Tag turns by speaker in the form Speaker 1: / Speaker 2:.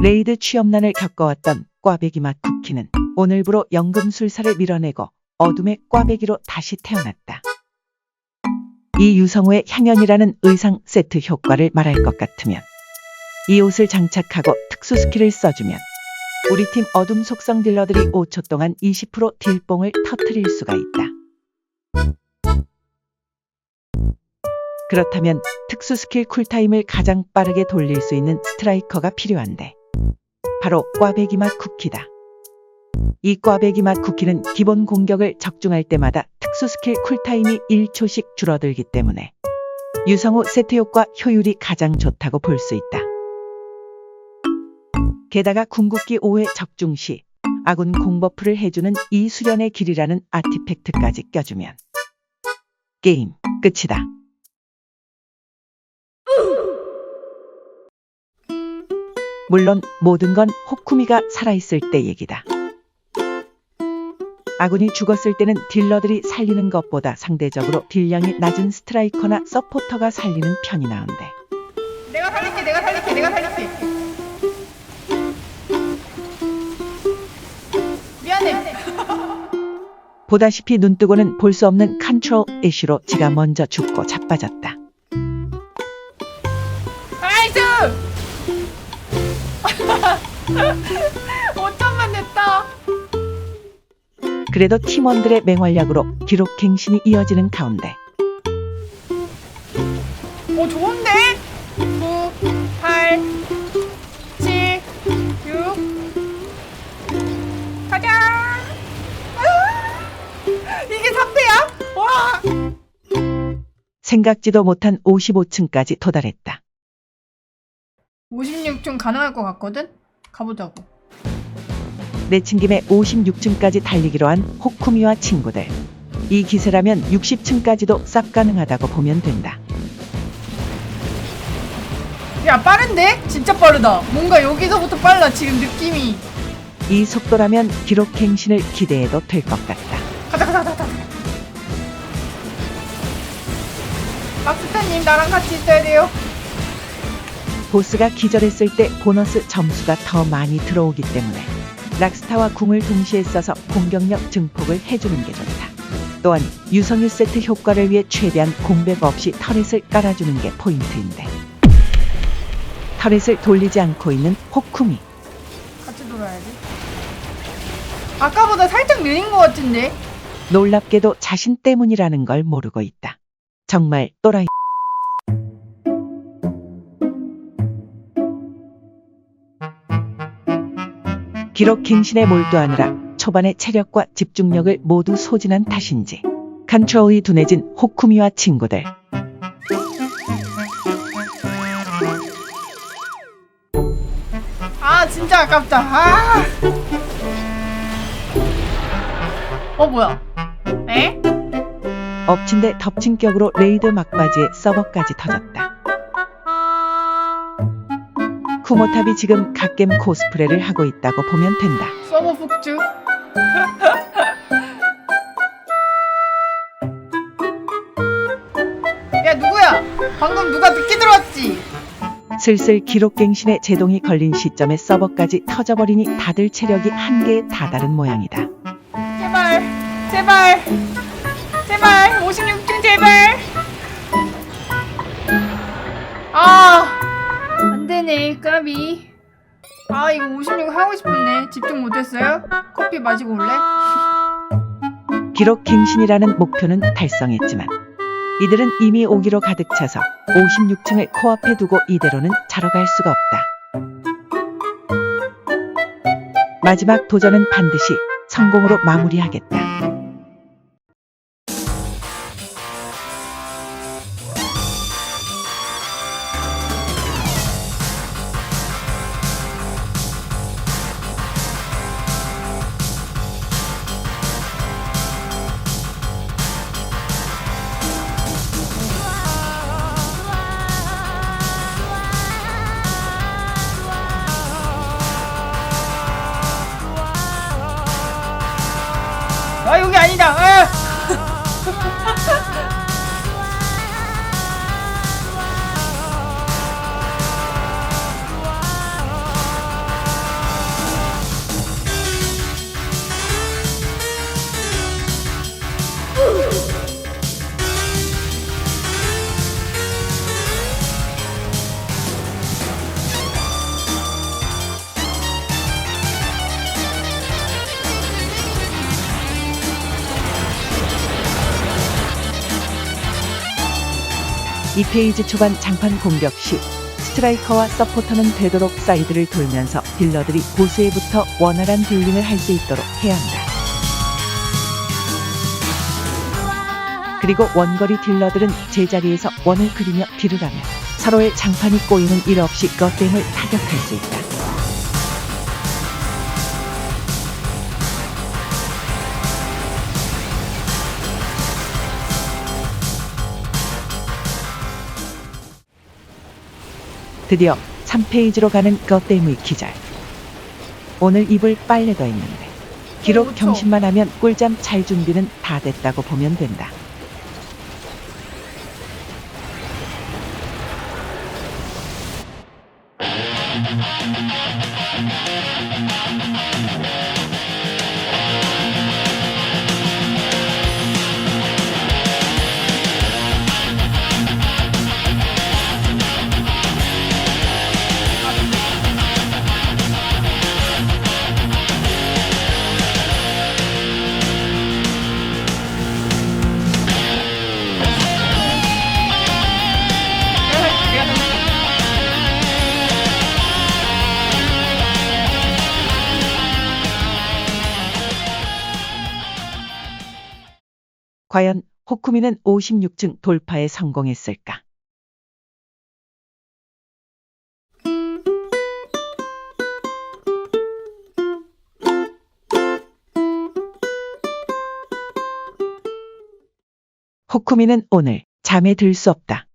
Speaker 1: 레이드 취업난을 겪어왔던 꽈배기 맛 쿠키는 오늘부로 연금술사를 밀어내고 어둠의 꽈배기로 다시 태어났다. 이 유성우의 향연이라는 의상 세트 효과를 말할 것 같으면 이 옷을 장착하고 특수 스킬을 써주면 우리 팀 어둠 속성 딜러들이 5초 동안 20% 딜뽕을 터트릴 수가 있다. 그렇다면 특수 스킬 쿨타임을 가장 빠르게 돌릴 수 있는 스트라이커가 필요한데 바로 꽈배기 맛 쿠키다. 이 꽈배기 맛 쿠키는 기본 공격을 적중할 때마다 특수 스킬 쿨타임이 1초씩 줄어들기 때문에 유성우 세트 효과 효율이 가장 좋다고 볼 수 있다. 게다가 궁극기 5회 적중 시 아군 공버프를 해주는 이 수련의 길이라는 아티팩트까지 껴주면 게임 끝이다. 물론 모든 건 호쿠미가 살아있을 때 얘기다. 아군이 죽었을 때는 딜러들이 살리는 것보다 상대적으로 딜량이 낮은 스트라이커나 서포터가 살리는 편이 나은데
Speaker 2: 내가 살릴게 내가 살릴게 내가 살릴게 미안해
Speaker 1: 보다시피 눈뜨고는 볼 수 없는 컨트롤 애쉬로 지가 먼저 죽고 자빠졌다.
Speaker 2: 5점만 냈다.
Speaker 1: 그래도 팀원들의 맹활약으로 기록 갱신이 이어지는 가운데.
Speaker 2: 오 좋은데? 9 8 7 6 가자. 아, 이게 3대야? 와!
Speaker 1: 생각지도 못한 55층까지 도달했다.
Speaker 2: 56점 가능할 것 같거든? 가보자고
Speaker 1: 내친 김에 56층까지 달리기로 한 호쿠미와 친구들. 이 기세라면 60층까지도 싹 가능하다고 보면 된다.
Speaker 2: 야 빠른데? 진짜 빠르다 뭔가 여기서부터 빨라 지금 느낌이
Speaker 1: 이 속도라면 기록 갱신을 기대해도 될 것 같다.
Speaker 2: 가자 가자 가자 가자 막스타님 나랑 같이 있어야 돼요
Speaker 1: 보스가 기절했을 때 보너스 점수가 더 많이 들어오기 때문에 락스타와 궁을 동시에 써서 공격력 증폭을 해주는 게 좋다. 또한 유성유 세트 효과를 위해 최대한 공백 없이 터렛을 깔아주는 게 포인트인데 터렛을 돌리지 않고 있는 호쿠미
Speaker 2: 같이 돌아야지 아까보다 살짝 느린 것 같은데
Speaker 1: 놀랍게도 자신 때문이라는 걸 모르고 있다. 정말 또라이 기록 갱신에 몰두하느라 초반의 체력과 집중력을 모두 소진한 탓인지 컨트롤이 둔해진 호쿠미와 친구들
Speaker 2: 아 진짜 아깝다 아. 어 뭐야 에?
Speaker 1: 엎친 데 덮친 격으로 레이드 막바지에 서버까지 터졌다. 쿠모탑이 지금 갓겜 코스프레를 하고 있다고 보면 된다.
Speaker 2: 서버 폭주 야 누구야 방금 누가 늦게 들어왔지
Speaker 1: 슬슬 기록 갱신에 제동이 걸린 시점에 서버까지 터져버리니 다들 체력이 한계에 다다른 모양이다.
Speaker 2: 제발 제발 제발 56중 제발 까비 아 이거 56 하고 싶었네 집중 못했어요? 커피 마시고 올래?
Speaker 1: 기록 갱신이라는 목표는 달성했지만 이들은 이미 오기로 가득 차서 56층을 코앞에 두고 이대로는 자러 갈 수가 없다. 마지막 도전은 반드시 성공으로 마무리하겠다. 2페이지 초반 장판 공격 시 스트라이커와 서포터는 되도록 사이드를 돌면서 딜러들이 보스에부터 원활한 딜링을 할 수 있도록 해야 한다. 그리고 원거리 딜러들은 제자리에서 원을 그리며 딜을 하며 서로의 장판이 꼬이는 일 없이 겉댐을 타격할 수 있다. 드디어 3페이지로 가는 겉댐의 기절. 오늘 입을 빨래도 했는데 기록
Speaker 2: 그쵸.
Speaker 1: 경신만 하면 꿀잠 잘 준비는 다 됐다고 보면 된다. 과연 호쿠미는 56층 돌파에 성공했을까? 호쿠미는 오늘 잠에 들 수 없다.